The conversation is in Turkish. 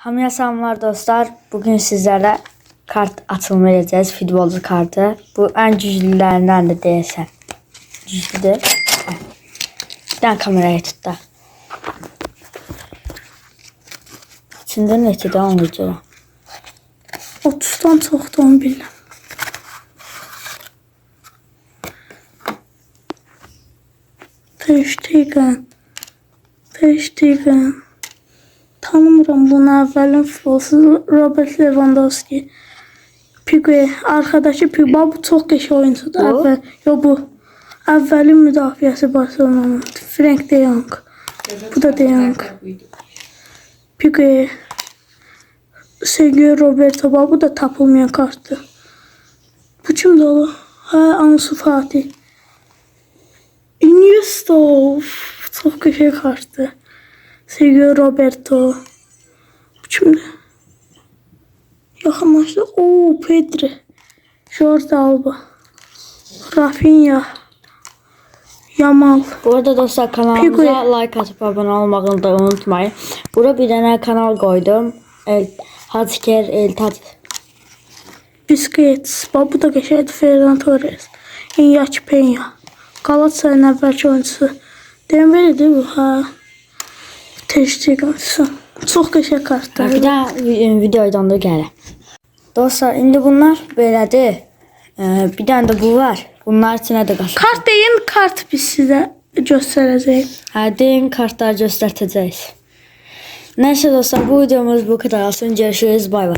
Hamıya salamlar dostlar. Bugün sizlərə kart açılımı edəcəyiz. Futbolcu kartı. Bu ən güclülərindən də deyəsən. Güclüdür. Bir dənə kameraya tut da. İçində neçədə görə. 30'dan çoxdur onu bilirəm. Teştiqən. Teştiqən. Tanımıram bunu əvvəlin futbolçusu Robert Lewandowski. Pique, arkadaşı Pigba bu çox qəşəng oyuncudur. Bu? Əvvəl, yo bu. Əvvəlin müdafiəsi Barcelona'nın. Frank de Jong. Bu da de Jong. Pique. Sergio Roberto Baba bu da tapılmayan kartdı. Bu kimdi oğlu? Ha Ansu Fatih. Iniesta. Of, çok qəşəng kartdı. Sergio Roberto. Bu kimdi? Yaxınlaşdı. Oo Pedri. Jordi Alba. Rafinha. Yamal. Bu arada dostlar kanalımıza like atıp abone olmağı da unutmayın. Bura bir dənə kanal qoydum. El, Hacıker Eltac. Busquets. Bak bu da geçerdi. Ferran Torres. Iñaki Peña. Galatasaray'ın əvvəlki oyuncusu. Dembele'dir bu ha. Teştiqan. Çox qəşəng kartlar. bir də vi- videodan da gələ. Dostlar, indi bunlar belədir. Ee, bir dənə də bu var. Bunlar içinə də qaçır. Kart deyin, kart biz sizə göstərəcəyik. Hə, deyin kartlar göstərəcəyik. Nəysə dostlar, bu videomuz bu qədər olsun. Görüşürüz. Bay bay.